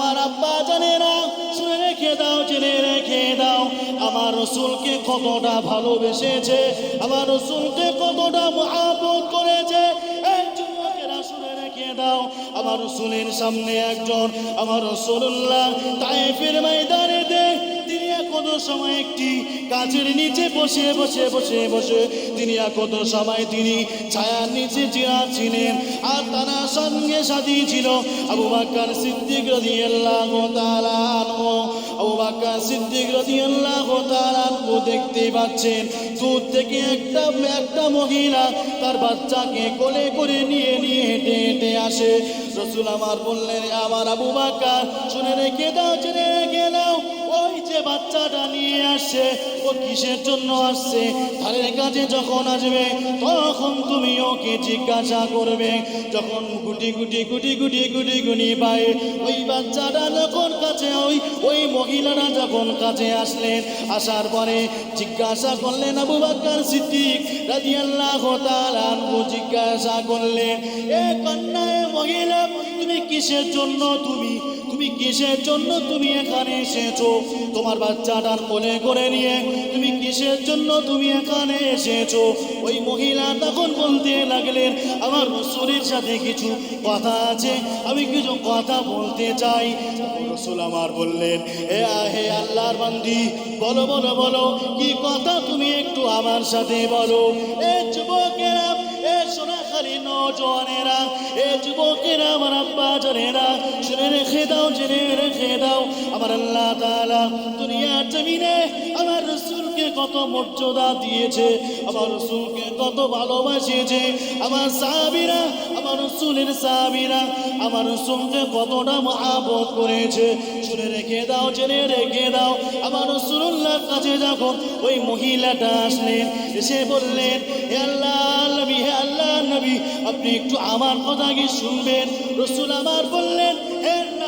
আমার আব্বা জানে না শুনে রেখে দাও, জেনে রেখে দাও, আমার রসুলকে কতটা ভালোবেসেছে, আমার রসুলকে কতটা মহাবোধ করেছে। দাও, আমার রসুলের সামনে একজন, আমার রসুল্লাহ তাইফের ময়দানে দেখ কত সময় একটি গাছের নিচে বসে বসে বসে বসে। তিনি কত সময় তিনি ছায়ার নিচে ছিলেন আর তারা সঙ্গে সাথী ছিল। আবু বাক্কার সিদ্দিক তাআলা আনহু। আবু বাক্কার সিদ্দিক তাআলা আনহু দেখতে পাচ্ছেন, দূর থেকে একটা একটা মহিলা তার বাচ্চাকে কোলে করে নিয়ে নিয়ে হেঁটে হেঁটে আসে। রসুল আমার বললেন, আমার আবু বাক্কার, শুনে রেখে দাও জেনে রেখে বাচ্চাটা নিয়ে আসছে ও কিসের জন্য আসছে? ধারের কাছে যখন আসবে, তখন তুমি ওকে জিজ্ঞাসা করবে। যখন গুটি গুটি গুটি গুটি গুটি গুনি পায়, ওই বাচ্চাটা যখন কাছে ওই ওই মহিলারা যখন কাছে আসলেন, আসার পরে জিজ্ঞাসা করলেন, আবু বাক্কার সিদ্দিক রাদিয়াল্লাহু তাআলা আনহু জিজ্ঞাসা করলেন, এ কন্যা মহিলা, তুমি কিসের জন্য তুমি তুমি কিসের জন্য তুমি এখানে এসেছ? তোমার বাচ্চাটার কোলে করে নিয়ে তুমি কিসের জন্য তুমি এখানে এসেছ? ওই মহিলা তখন বলতে লাগলেন, আমার রসুলের সাথে কিছু কথা আছে, আমি কিছু কথা বলতে চাই। রসুল আমার বললেন, এ আহে আল্লাহর বান্দি, বলো বলো বলো, কি কথা তুমি একটু আমার সাথে বলো? এ যুবকেরা, এ সোনাখালী নজনেরা এ যুবকেরা, আমার আব্বা জনেরা, শুনে রেখে দাও, জেনে রেখে দাও, আমার আল্লাহ তালা দুনিয়ার জমিনে আমার রসুলকে কত মর্যাদা দিয়েছে, আমার রসুলকে কত ভালোবাসিয়েছে, আমার সাহাবীরা আমার রসুলের সাবিরা আমার রসুলকে কতটা মহাবত করেছে। শুনে রেখে দাও, জেনে রেখে দাও। আমার রসুল্লাহর কাছে যখন ওই মহিলাটা আসলেন, এসে বললেন, হে আল্লাহ, নবী, হে আল্লাহ, নবী, আপনি একটু আমার কথা কি শুনবেন? রসুল আমার বললেন হে আল্লাহ বান্দি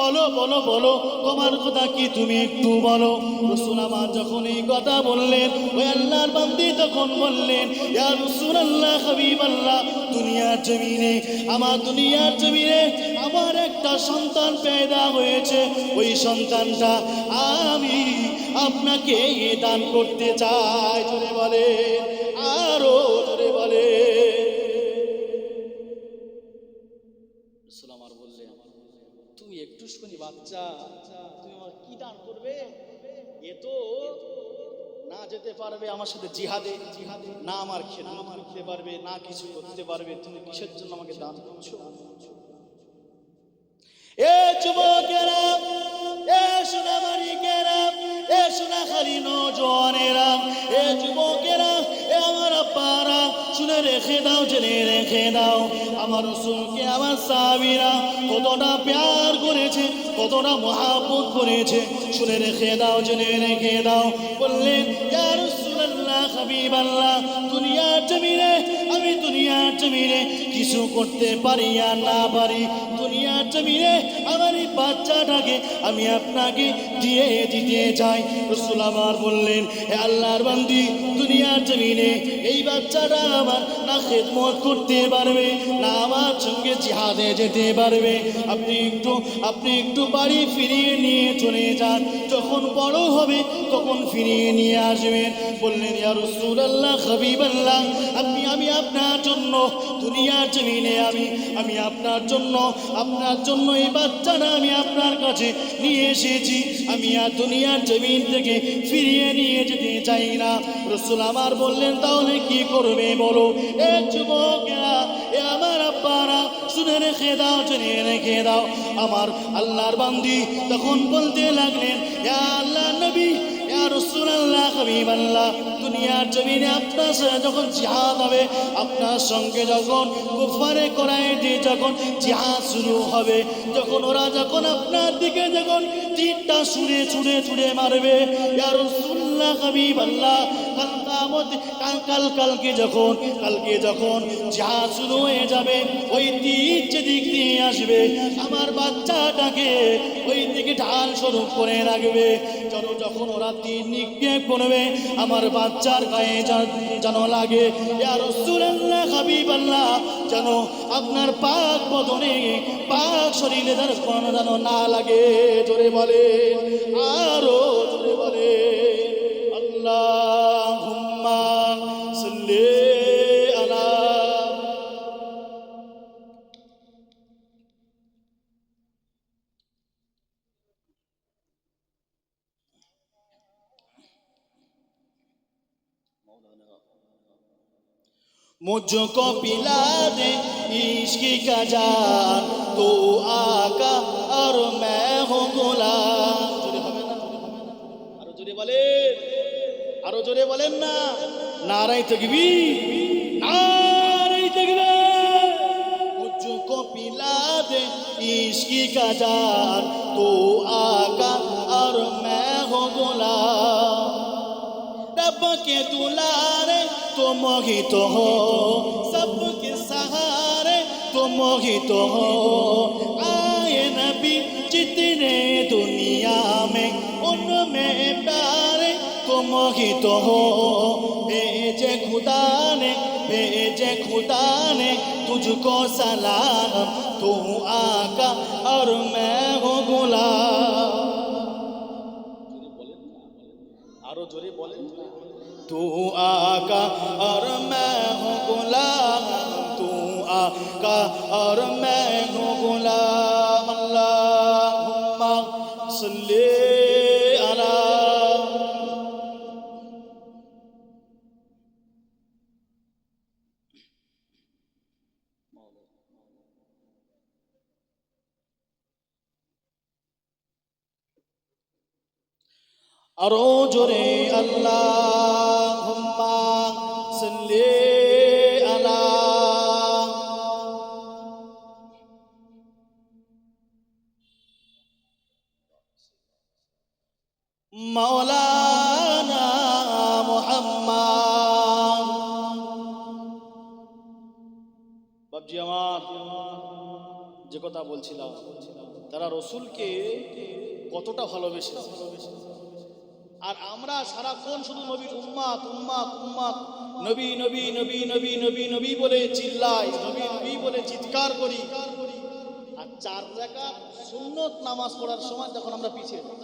বলো বলো বলো, তোমার কথা কি তুমি একটু বলো। রসুল আমার যখন এই কথা বললেন, ওই আল্লাহর বান্দি তখন বললেন, ইয়া রসুল আল্লাহ হাবিব আল্লাহ দুনিয়ার জমিনে, আমার দুনিয়ার জমিনে আমার একটা সন্তান পেদা হয়েছে। ওই সন্তানটা আমি আপনাকে দান করতে চাই। বলে বাচ্চা তুমি আমার কি দান করবে? এ তো না যেতে পারবে আমার সাথে জিহাদে জিহাদে না আমার খেতে আমার খেতে পারবে, না কিছু করতে পারবে। তুমি কিসের জন্য আমাকে দান করছ? এ যুবকেরা, এ সোনামারিকেরা এ সোনাখালী নজনেরা এ যুবকেরা, এ আমার আব্বারা, শুনে রেখে দাও জেনে রেখে দাও আমার রসুলকে, আমার সাবিরা কতটা প্যার করেছে, কতটা মহাব্বত করেছে। শুনে রেখে দাও, জেনে রেখে দাও। বললেন, ইয়া রাসূলুল্লাহ, হাবিবাল্লাহ, দুনিয়ার জমিনে, আমি দুনিয়ার জমিনে কিছু করতে পারি আর না পারি। দুনিয়ার জমিনে আমার বাচ্চাটাকে আমি আপনাকে দিয়ে দিতে চাই রসুল আমার বললেন হে আল্লাহর বান্দি, দুনিয়ার জমিনে এই বাচ্চাটা আমার না খেদমত করতে পারবে, না আমার সঙ্গে জিহাদে যেতে পারবে। আপনি একটু আপনি একটু বাড়ি ফিরিয়ে নিয়ে চলে যান। যখন বড় হবে, তখন ফিরিয়ে নিয়ে আসবেন। বললেন, ইয়া রসুল আল্লাহ হাবিব আল্লাহ আপনি, আমি আপনার জন্য, দুনিয়ার জমিনে আমি আমি আপনার জন্য আপনার জন্য এই বাচ্চাটা আমি আপনার কাছে নিয়ে এসেছি। আমি আর দুনিয়ার জমিন থেকে ফিরিয়ে নিয়ে যেতে চাই না। রসুল আমার বললেন, তাহলে কি করবে বলো? এ যুবকেরা, এ আমার আব্বারা, শুনে রেখে দাও, জেনে রেখে দাও। আমার আল্লাহর বান্দি তখন বলতে লাগলেন আল্লাহ নবী রাসূলুল্লাহ, হাবিবাল্লাহ, দুনিয়ার জমিনে আপনার যখন জিহাদ হবে, আপনার সঙ্গে যখন কুফারে করাইতে যখন জিহাদ শুরু হবে, যখন ওরা যখন আপনার দিকে যখন তীরটা ছুঁড়ে ছুঁড়ে ছুঁড়ে মারবে আর রাসূলুল্লাহ হাবিবাল্লাহ কিয়ামত, কাল কাল, কালকে যখন কালকে যখন শুরু হয়ে যাবে, ওই যেদিক দিয়ে আসবে, আমার বাচ্চাটাকে ওই দিকে ঢাল স্বরূপ করে রাখবে। যেন যখন ওরা নিক্ষেপ করবে, আমার বাচ্চার গায়ে যেন লাগে। ইয়া রাসূলুল্লাহ হাবিবাল্লাহ যেন আপনার পাক বদনে, পাক শরীরে যেন যেন না লাগে। জোরে বলে আরও জোরে اللهم صل على مجھ کو پلا دے عشق کا جان، تو آقا اور میں ہوں غلام۔ আরো জোরে বলেন না নারাই তকবি নারাই তকবি मुझको पिला दे इश्क का जान तो आका और मैं हूँ गुलाम रब के दुलारे तो मोहित हो सबके सहारे तो मोहित हो आए नबी जितने तो मोहित हो भेजे खुदा ने भेजे खुदा ने तुझको सलाम तू आका और मैं हूँ गुलाम আরো জোরে বলেন তু আকা আর मैं हूँ गुलाम तू आका और मैं हूँ गुलाम अल्लाहुम्मा सल्ली আরও জোরে আল্লাহুম্মা সাল্লি আলা মাওলানা মুহাম্মদ। বাবজি আমার, যে কথা বলছিলাম, তারা রসুলকে কতটা ভালোবেসেছে? আর আমরা সারাক্ষণ শুধু নবীর উম্মাত উম্মাত উম্মাত। নবী নবী নবী নবী নবী নবী বলে চিল্লাই নবী নবী বলে চিৎকার করি। আর চার জায়গা সুন্নত নামাজ পড়ার সময় যখন আমরা পিছিয়ে যাই,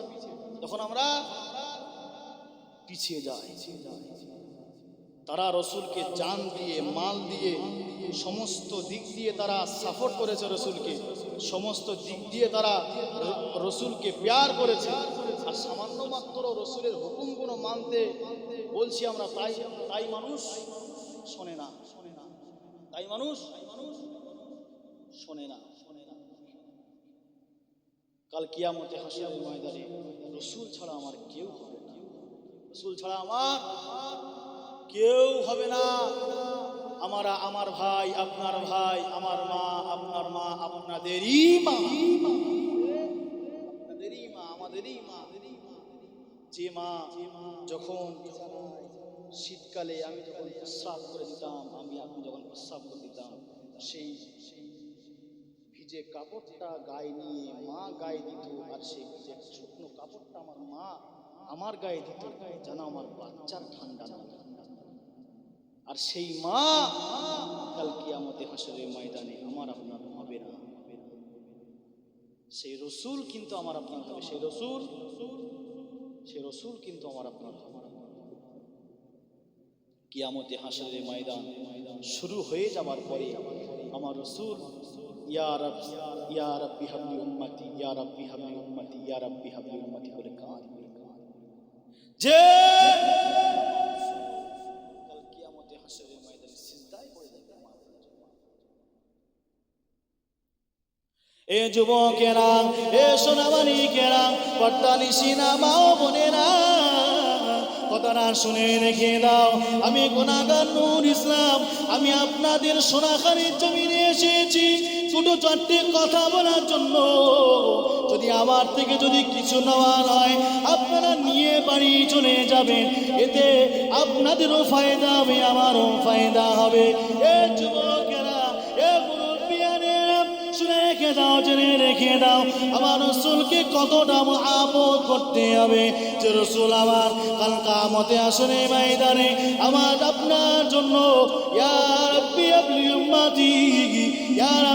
তখন আমরা পিছিয়ে যাই। তারা রসুলকে জান দিয়ে, মাল দিয়ে, সমস্ত দিক দিয়ে তারা সাপোর্ট করেছে রসুলকে। সমস্ত দিক দিয়ে তারা রসুলকে প্যার করেছে। আর সামান্য মাত্র রসুলের হুকুমগুলো মানতে বলছি আমরা, তাই তাই মানুষ শোনে না। শোনে না তাই মানুষ শোনে না। শোনে না কাল কিয়ামতে হাসিয়ার ময়দানে রসুল ছাড়া আমার কেউ হবে না। রসুল ছাড়া আমার কেউ হবে না। আমারা আমার ভাই, আপনার ভাই, আমার মা, আপনার মা, আপনাদেরই মা। আপনাদেরই মা, আমাদেরই মা। যে মা যখন শীতকালে আমি যখন প্রস্রাব করে দিতাম, আমি আপনি যখন প্রস্রাব করে দিতাম, সেই ভিজে কাপড়টা গায়ে নিয়ে মা গায়ে দিত, আর সেই ভিজে শুকনো কাপড়টা আমার মা আমার গায়ে দিত, যেন আমার বাচ্চার ঠান্ডা না। আর সেই মা কাল কিয়ামতে হাসরের ময়দানে আমার আপনার হবে না। সেই রসুল কিন্তু আমার আপনার হবে, সেই রসুল সেই রসুল কিন্তু আমার আপনার হবে। কিয়ামতে হাসরের ময়দান শুরু হয়ে যাবার পরে আমার রসুল, ইয়া রব, ইয়া রব্বি হাবলি উম্মতি, ইয়া রব্বি হাবলি উম্মতি, ইয়া রব্বি হাবলি উম্মতি বলে কাঁদবে যে এ যুবকেরা এ সোনামানিকেরা পর্দানি সিনেমাও বোনেরা। কত কথাটা শুনে রেখে দাও, আমি গুণাগার নূর ইসলাম, আমি আপনাদের সোনাখানির জমিনে এসেছি। দুটো চারটে কথা বলার জন্য। যদি আমার থেকে যদি কিছু নেওয়ার হয়, আপনারা নিয়ে বাড়ি চলে যাবেন। এতে আপনাদেরও ফায়দা হবে, আমারও ফায়দা হবে। এ যুবকেরা দাও জেনে রেখে দাও। আমার রসুলকে কতটা মহাপত করতে হবে? যে রসুল আমার কাল কামতে আসনে ময়দানে আমার আপনার জন্য ইয়ার আপনি আপনি উম্মাতি ইয়ার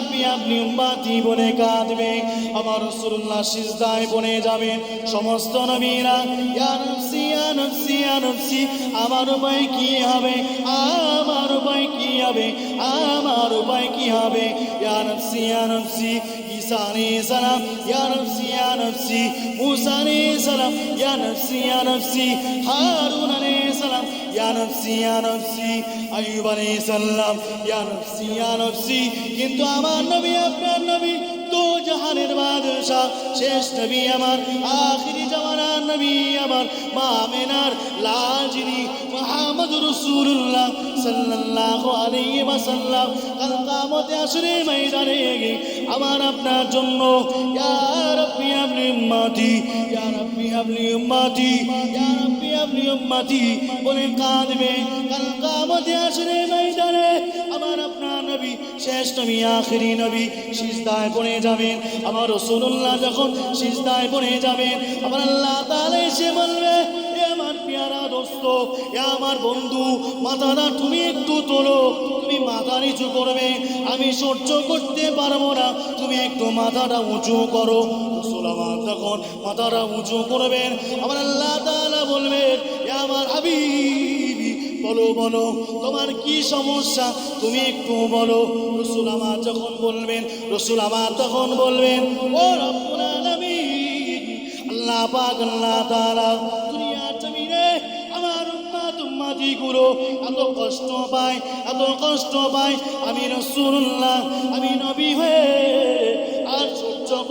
কাঁদবে। আমার রসুল্লাহ সিজদায় বনে যাবে। সমস্ত নবীরা, ইয়া ইয়া ইয়া নফসি আমার উপায় কি হবে? আমার উপায় কি হবে? আমার উপায় কি হবে? ইয়া নফসি ইয়া নফসি, ঈসা আলাইহিস সালাম, ইয়া নফসি ইয়া নফসি, মুসা আলাইহিস সালাম, ইয়া নফসি ইয়া নফসি, হারুন আলাইহিস সালাম, ইয়া নফসি ইয়া নফসি, আইয়ুব আলাইহিস সালাম, ইয়া নফসি ইয়া নফসি। কিন্তু আমার নবী, আপনার নবী জাহানের বাদশাহ, শেষ নবী আমার, আখিরি জামানার নবী আমার, মা মেনার লাল যিনি মোহাম্মদ রসুল্লাহ সাল্লাল্লাহু আলাইহি ওয়াসাল্লাম। কাল কিয়ামতে আসরে ময়দানে আমার আপনার জন্য, ইয়া রাব্বি আপনি মাটি ইয়া আমার আপনার নবী, শেষ আখিরি নবী যাবেন। আমার রসুল্লাহ যখন সিজদায় পড়ে যাবেন, আমার আল্লাহ তাআলা এসে বলবে আমার পেয়ারা দোস্ত আমার বন্ধু, মাথাটা তুমি একটু তোলো, তুমি মাথা নিচু করবে। আমি সহ্য করতে পারব না, তুমি একটু মাথাটা উঁচু করো। আমার তখন মাথাটা উঁচু করবেন আমার আল্লাহ তাআলা বলবেন আমার হাবিবি, বলো বলো, তোমার কি সমস্যা? তুমি একটু বলো। রসুল আমার যখন বলবেন, রসুল আমার তখন বলবেন, ও রব্বুল আলামিন, আল্লাহ পাক, আল্লাহ তাআলা দুনিয়ার জমিনে আমার এত কষ্ট পায়, এত কষ্ট পায়। আমি রসুল্লাহ আমি নবী হয়ে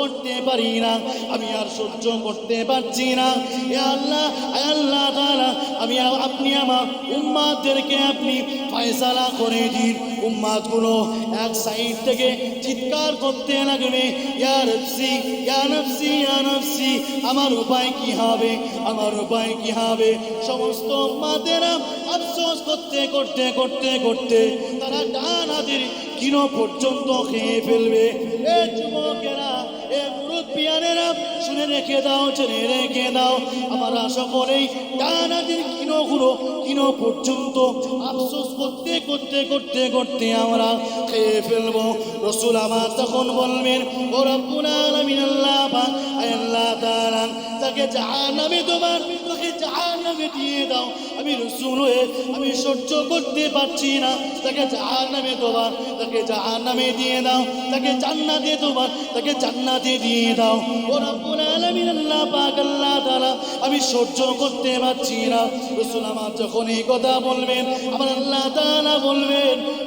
করতে পারি না। আমি আর সহ্য করতে পারছি না। এ আল্লাহ আল্লাহ তাআলা, আমি আপনি আমার উম্মাদেরকে আপনি ফয়সালা করে দিন। উম্মাদগুলো এক সাইড থেকে চিৎকার করতে লাগবে, ইয়া নফসি, ইয়া আমার উপায় কি হবে? আমার উপায় কি হবে? সমস্ত উম্মাদেরা আফসোস করতে করতে করতে করতে তারা ডান হাতের কিনো পর্যন্ত খেয়ে ফেলবে। এ যুবকেরা শুনে রেখে দাও, জেনে রেখে দাও। আমার আশা করেই ডানাদের কিনো গুলো কিনো পর্যন্ত। আফসোস করতে করতে করতে করতে আমরা খেয়ে ফেলব। রসুল আমার তখন বলবেন ওরা রব্বুল আমি আল্লাহ আল্লাহ আয় তাআলা তাকে জাহান্নামে তোমার তাকে জাহান্নামে দিয়ে দাও। আমি রসুল হয়ে আমি সহ্য করতে পারছি না। তাকে জাহান্নামে তোমার, তাকে জাহান্নামে দিয়ে দাও। তাকে জান্নাতে তোমার, তাকে জান্নাতে দিয়ে দাও। ও রব্বুল আলামিন, আল্লাহ পাক, আল্লাহ আমি সহ্য করতে পারছি না। রসুল আমার যখন এই কথা বলবেন, আমার আল্লাহ তাআলা বলবেন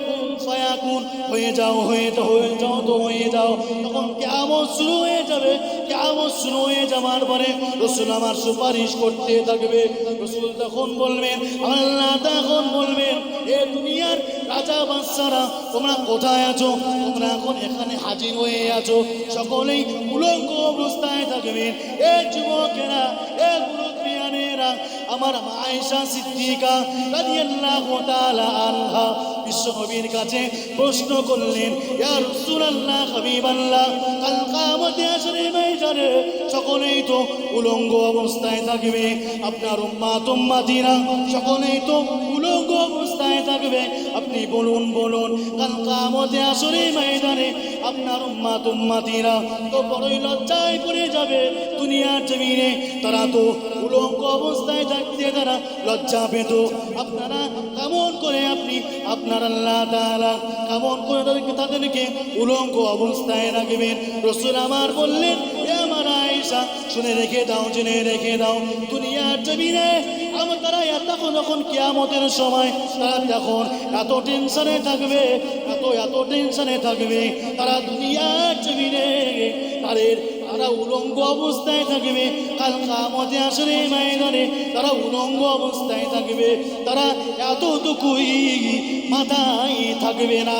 ফায়াকুন হয়ে যাও, হয়ে তো হয়ে যাও তো হয়ে যাও। তখন কেমন শুরু হয়ে যাবে। কেমন শুরু হয়ে যাওয়ার পরে রসুল আমার সুপারিশ করতে থাকবে। রসুল তখন বলবেন, আল্লাহ তখন বলবেন, এ দুনিয়ার রাজা বাচ্চারা তোমরা কোথায় আছো? তোমরা এখন এখানে হাজির হয়ে আছো। সকলেই উলঙ্গ অবস্থায় থাকবেন এ যুবকেরা, এ মুরব্বিয়ানেরা আমার মায়েশা সিদ্দিকা রাদিয়াল্লাহু তাআলা আনহা বিশ্বনবীর কাছে প্রশ্ন করলেন, ইয়া রাসূলুল্লাহ হাবিবাল্লাহ, কাল কিয়ামতে আসরে ময়দানে সকলেই তো উলঙ্গ অবস্থায় থাকবে। আপনার উম্মাত উম্মাতিরা সকলেই তো উলঙ্গ অবস্থায় থাকবে। আপনি বলুন বলুন, কাল কিয়ামতে আসরে ময়দানে আপনার উম্মাত উম্মাতিরা তো বড়ই লজ্জায় পড়ে যাবে দুনিয়ার জমিনে। তারা তো উলঙ্গ অবস্থায় থাকতে তারা লজ্জা পেত। আপনারা কেমন করে আপনি আপনার আল্লাহ তাআলা কেমন করে তাদেরকে তাদেরকে উলঙ্গ অবস্থায় রাখবেন? রসুল আমার বললেন আমার শুনে রেখে দাও, জেনে রেখে দাও। দুনিয়ার জমিনে আমার তারা এত তখন যখন কেয়ামতের সময় তারা তখন এত টেনশনে থাকবে, এত এত টেনশনে থাকবে, তারা দুনিয়ার জমিনে তাদের তারা উলঙ্গ অবস্থায় থাকবে। কাল কামতে আসরে ময়দানে তারা উলঙ্গ অবস্থায় থাকবে, তারা এতটুকুই মাথায় থাকবে না।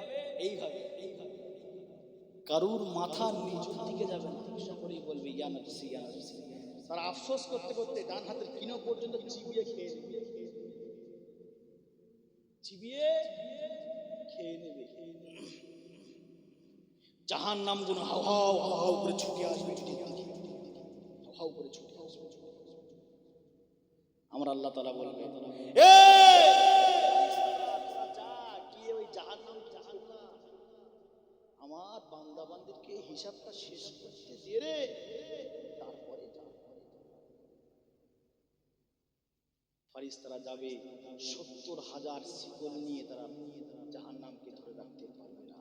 এইভাবে এইভাবে। কারুর মাথা নিচুর দিকে যাবে না। সকলেই বলবে ইয়া নফসি ইয়া নফসি। তারা আফসোস করতে করতে ডান হাতের কিনো পর্যন্ত চিবিয়ে খেয়ে চিবিয়ে খেয়ে নেবে। জাহান নাম গুণ হাও হাও হাও করে ছুটে আসবে ছুটে। হাও হাও করে ছুটে আসবে। আমার আল্লাহ তালা বলবে "এ, আমার বান্দা বান্দিরকে হিসাবটা শেষ করতে দে রে। তারপরে ফারিস্তারা যাবে, সত্তর হাজার শিকল নিয়ে তারা জাহান্নামকে ধরে রাখতে পারবে না।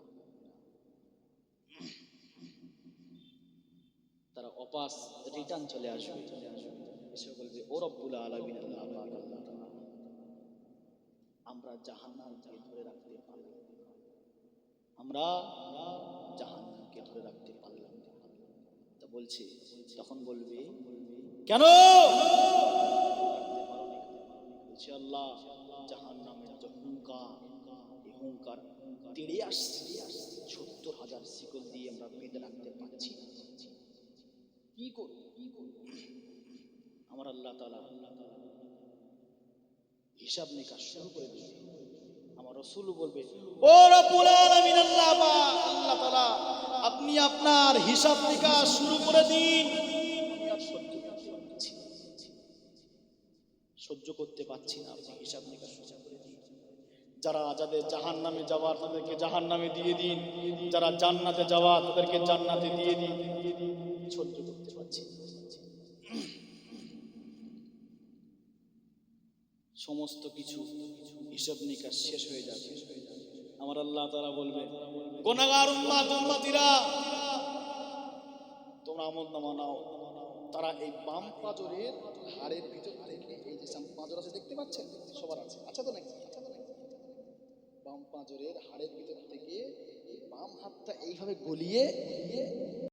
তারা অপাস রিটার্ন চলে আসবে। এসে বলবে, ও রব্বুল আল্লাহ আমরা জাহান্নামকে ধরে রাখতে পারলাম আমরা জাহান্নামকে ধরে রাখতে পারলাম না। তা বলছে তখন বলবে কেন? বলছে আল্লাহ জাহান্নামের যে হুঙ্কার এই হুঙ্কার তেড়ে আসছে। সত্তর হাজার শিকল দিয়ে আমরা বেঁধে রাখতে পারছি কি করব? কি করব? আমার আল্লাহ তাআলা হিসাব নিকাশ শুরু করে দিবে আমার রসুল বলবে ও আলামিন আল্লাহ আল্লাহ আপনি আপনার হিসাব নিকাশ শুরু করে দিন সহ্য করতে পারছি না। আপনি হিসাব নিকাশ শুরু করে দিন যারা যাদের জাহান নামে যাওয়ার তাদেরকে জাহান নামে দিয়ে দিন যারা জান্নাতে যাওয়া তাদেরকে জান্নাতে দিয়ে দিন সহ্য করতে পারছি না। সমস্ত কিছু হিসাব নিকাশ শেষ হয়ে যাবে। আমার আল্লাহ তারা বলবে তোমরা আমল নামা নাও। তারা এই বাম পাজরের হাড়ের ভিতর থেকে এই যে পাঁজর আছে, দেখতে পাচ্ছেন? সবার আছে। আচ্ছা তো নাকি? আচ্ছা বাম পাঁজরের হাড়ের ভিতর থেকে বাম হাতটা এইভাবে গলিয়ে গলিয়ে